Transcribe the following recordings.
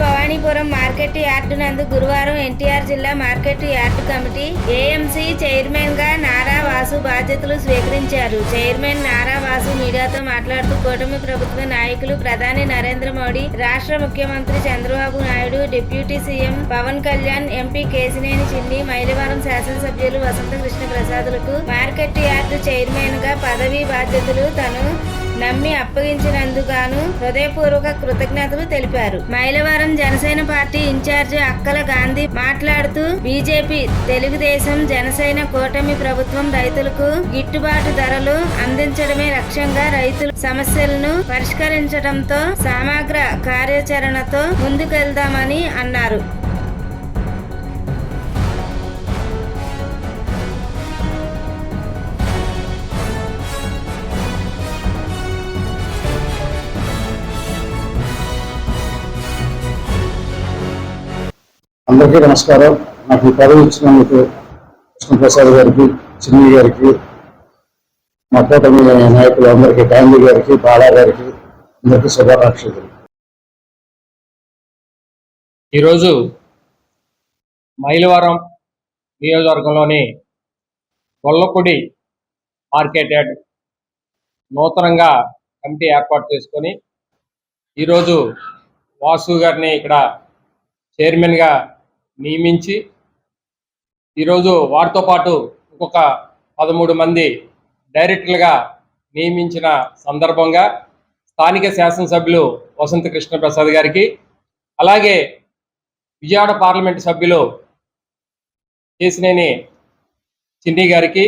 Market yard నందు గురువారం ఎన్టీఆర్ జిల్లా మార్కెట్ యార్డు కమిటీ ఏఎంసీ చైర్మన్గా నారా వాసు బాధ్యతలు స్వీకరించారు. చైర్మన్ నారా వాసు మీడియాతో మాట్లాడుతూ కూటమి ప్రభుత్వ నాయకులు ప్రధాని నరేంద్ర మోడీ రాష్ట్ర ముఖ్యమంత్రి Chandrababu Naidu deputy CM Pawan Kalyan MP Kesineni Chinni Mylavaram శాసనసభ్యులు వసంత కృష్ణ ప్రసాదులకు మార్కెట్ యార్డు చైర్మన్గా పదవీ బాధ్యతలు తను నమ్మి అప్పగించినందుకు హృదయపూర్వక కృతజ్ఞతలు తెలిపారు. మైలవరం జనసేన పార్టీ ఇన్ఛార్జి అక్కల గాంధీ మాట్లాడుతూ బీజేపీ తెలుగుదేశం జనసేన కూటమి ప్రభుత్వం రైతులకు గిట్టుబాటు ధరలు అందించడమే లక్ష్యంగా రైతుల సమస్యలను పరిష్కరించడంతో సమగ్ర కార్యాచరణతో ముందుకెళ్దామని అన్నారు. అందరికీ నమస్కారం. నాకు ఈ పదవి ఇచ్చినందుకు కృష్ణప్రసాద్ గారికి చిన్ని గారికి మా కూటమి నాయకులు అందరికీ గాంధీ గారికి బాలా గారికి అందరికీ శుభాకాంక్షలు ఈరోజు మైలవరం నియోజకవర్గంలోని గొల్లపూడి మార్కెట్ యార్డ్ నూతనంగా కమిటీ ఏర్పాటు చేసుకొని ఈరోజు వాసు గారిని ఇక్కడ చైర్మన్గా నియమించి ఈరోజు వారితో పాటు ఇంకొక పదమూడు మంది డైరెక్టర్లుగా నియమించిన సందర్భంగా స్థానిక శాసనసభ్యులు వసంత కృష్ణప్రసాద్ గారికి అలాగే విజయవాడ పార్లమెంటు సభ్యులు కేసినేని చిన్ని గారికి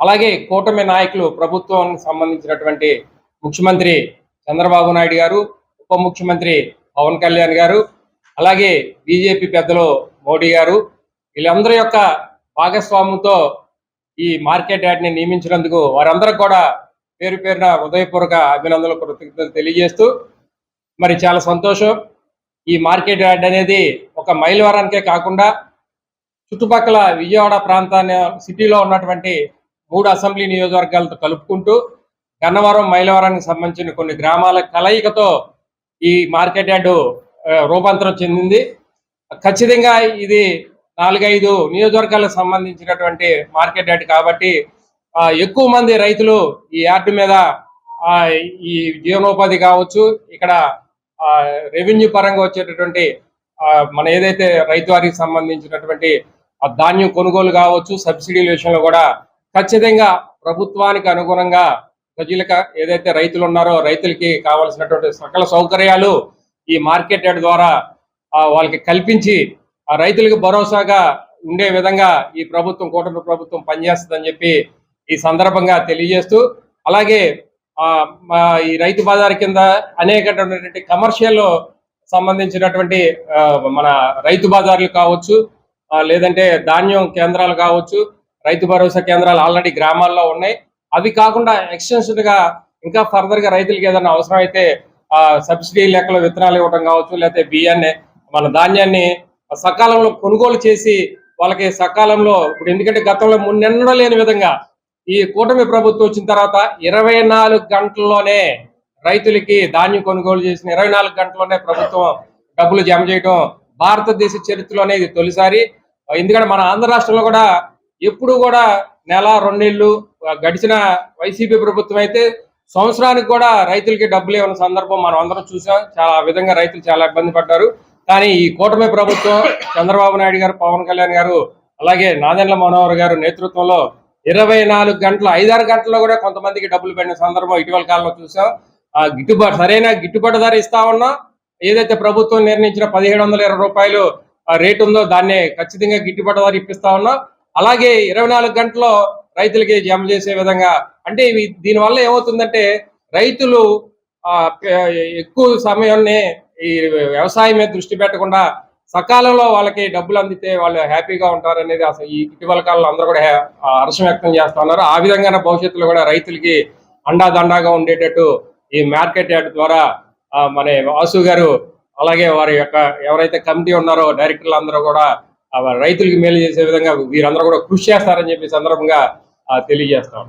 అలాగే కూటమి నాయకులు ప్రభుత్వానికి సంబంధించినటువంటి ముఖ్యమంత్రి చంద్రబాబు నాయుడు గారు ఉప ముఖ్యమంత్రి పవన్ కళ్యాణ్ గారు అలాగే బీజేపీ పెద్దలు మోడీ గారు వీళ్ళందరి యొక్క భాగస్వామ్యంతో ఈ మార్కెట్ యార్డ్ని నియమించినందుకు వారందరికి కూడా పేరు పేరున హృదయపూర్వక అభినందనలు కృతజ్ఞతలు తెలియజేస్తూ మరి చాలా సంతోషం. ఈ మార్కెట్ యార్డ్ అనేది ఒక మైలువరానికే కాకుండా చుట్టుపక్కల విజయవాడ ప్రాంతాన్ని సిటీలో ఉన్నటువంటి మూడు అసెంబ్లీ నియోజకవర్గాలతో కలుపుకుంటూ గన్నవరం మైలవరానికి సంబంధించిన కొన్ని గ్రామాల కలయికతో ఈ మార్కెట్ యార్డు రూపాంతరం చెందింది. ఖచ్చితంగా ఇది నాలుగైదు నియోజకవర్గాలకు సంబంధించినటువంటి మార్కెట్ యార్డ్ కాబట్టి ఆ, ఎక్కువ మంది రైతులు ఈ యార్డు మీద ఆ, ఈ జీవనోపాధి కావచ్చు ఇక్కడ ఆ, రెవెన్యూ పరంగా వచ్చేటటువంటి మన ఏదైతే రైతు వారికి సంబంధించినటువంటి ధాన్యం కొనుగోలు కావచ్చు సబ్సిడీల విషయంలో కూడా ఖచ్చితంగా ప్రభుత్వానికి అనుగుణంగా ప్రజలకు ఏదైతే రైతులు ఉన్నారో రైతులకి కావాల్సినటువంటి సకల సౌకర్యాలు ఈ మార్కెట్ యార్డ్ ద్వారా వాళ్ళకి కల్పించి ఆ రైతులకు భరోసాగా ఉండే విధంగా ఈ ప్రభుత్వం కూటమి ప్రభుత్వం పనిచేస్తుందని చెప్పి ఈ సందర్భంగా తెలియజేస్తూ అలాగే ఆ, ఈ రైతు బజార్ కింద అనేకటువంటి కమర్షియల్ సంబంధించినటువంటి మన రైతు బజార్లు కావచ్చు లేదంటే ధాన్యం కేంద్రాలు కావచ్చు రైతు భరోసా కేంద్రాలు ఆల్రెడీ గ్రామాల్లో ఉన్నాయి. అవి కాకుండా ఎక్స్టెన్షన్గా ఇంకా ఫర్దర్గా రైతులకు ఏదైనా అవసరం అయితే సబ్సిడీ లెక్కలో విత్తనాలు ఇవ్వడం కావచ్చు లేకపోతే బియ్యాన్ని మన ధాన్యాన్ని సకాలంలో కొనుగోలు చేసి వాళ్ళకి సకాలంలో ఇప్పుడు ఎందుకంటే గతంలో మున్నెన్నడూ లేని విధంగా ఈ కూటమి ప్రభుత్వం వచ్చిన తర్వాత ఇరవై నాలుగు గంటల్లోనే రైతులకి ధాన్యం కొనుగోలు చేసిన ఇరవై నాలుగు గంటల్లోనే ప్రభుత్వం డబ్బులు జమ చేయడం భారతదేశ చరిత్రలోనే ఇది తొలిసారి. ఎందుకంటే మన ఆంధ్ర రాష్ట్రంలో కూడా ఎప్పుడు కూడా నెల రెండేళ్ళు గడిచిన వైసీపీ ప్రభుత్వం అయితే సంవత్సరానికి కూడా రైతులకి డబ్బులు ఇవ్వని సందర్భం మనం అందరం చూసాం. చాలా విధంగా రైతులు చాలా ఇబ్బంది పడ్డారు. కానీ ఈ కూటమి ప్రభుత్వం చంద్రబాబు నాయుడు గారు పవన్ కళ్యాణ్ గారు అలాగే నాదెండ్ల మనోహర్ గారు నేతృత్వంలో ఇరవై నాలుగు గంటలు ఐదారు గంటల్లో కూడా కొంతమందికి డబ్బులు పెట్టిన సందర్భం ఇటీవల కాలంలో చూసాం. ఆ గిట్టుబాటు సరైన గిట్టుబాటు ధర ఇస్తా ఉన్నాం. ఏదైతే ప్రభుత్వం నిర్ణయించిన పదిహేడు వందల ఇరవై రూపాయలు రేటు ఉందో దాన్ని ఖచ్చితంగా గిట్టుబాటు ధర ఇప్పిస్తా ఉన్నాం. అలాగే ఇరవై నాలుగు గంటల్లో రైతులకి జమ చేసే విధంగా. అంటే ఇవి దీనివల్ల ఏమవుతుందంటే రైతులు ఆ, ఎక్కువ సమయాన్ని ఈ వ్యవసాయం మీద దృష్టి పెట్టకుండా సకాలంలో వాళ్ళకి డబ్బులు అందితే వాళ్ళు హ్యాపీగా ఉంటారు అనేది అసలు ఈ ఇటీవల కాలంలో అందరూ కూడా హర్షం వ్యక్తం చేస్తున్నారు ఆ విధంగానే భవిష్యత్తులో కూడా రైతులకి అండాదండాగా ఉండేటట్టు ఈ మార్కెట్ యార్డ్ ద్వారా ఆ, మన వాసు గారు అలాగే వారి యొక్క ఎవరైతే కమిటీ ఉన్నారో డైరెక్టర్లు అందరూ కూడా రైతులకి మేలు చేసే విధంగా వీరందరూ కూడా కృషి చేస్తారని చెప్పి సందర్భంగా తెలియజేస్తాం